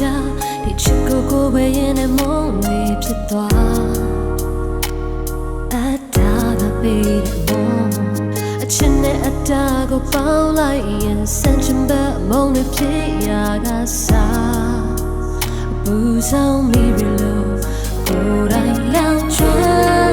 ကြဒီချစ်ကိုကိုပဲရင်နဲ့မုန်းဝေးဖြစ်သွားအတားကပေးတဲ့မုန်းအချစ်နဲ့အတားကိုပေါင်းလိုက်ရင်စံချင်ပဲမုန်းနဲ့ဖြစ်ရကစား不想你别留，不然两全。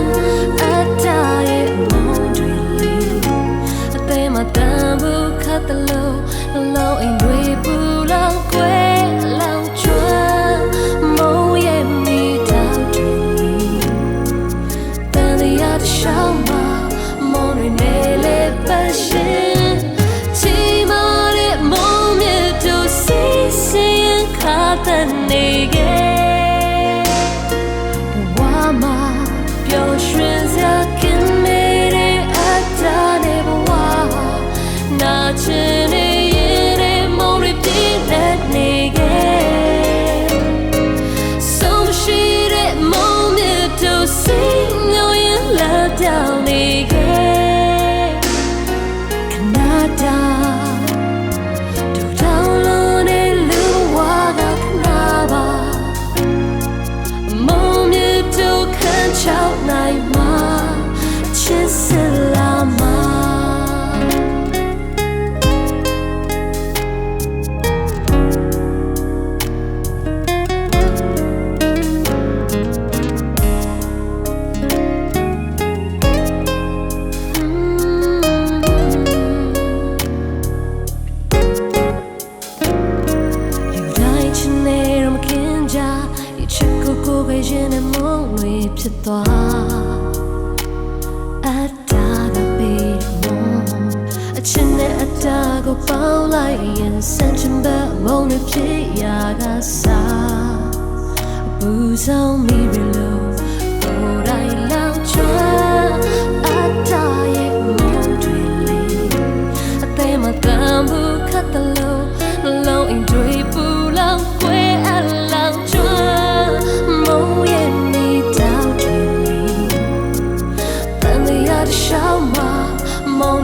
ပြောင်းနေခဲ့ခဏတာဒူတောင်းလို့နေလူဝါကခဏပါမုံမြတ်တို့ခံချောက်နိုင်မှာချစ်စင် အတားကပေးမောအချင်းနဲ့အတားကိုပေါင်းလိုက်ရင်စံချင်ဘမုံနဲ့ဖြစ်ရာကစားဘူးဆောင်မိရလို့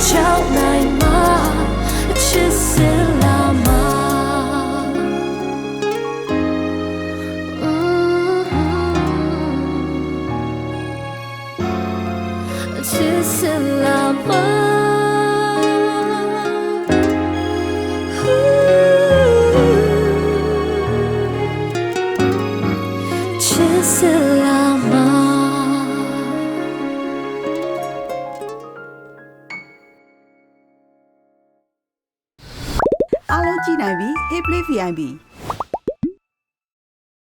叫奶妈，去死 ngày mơ. င့်ကြည့်နိုင်ပြီ Hey Play VIP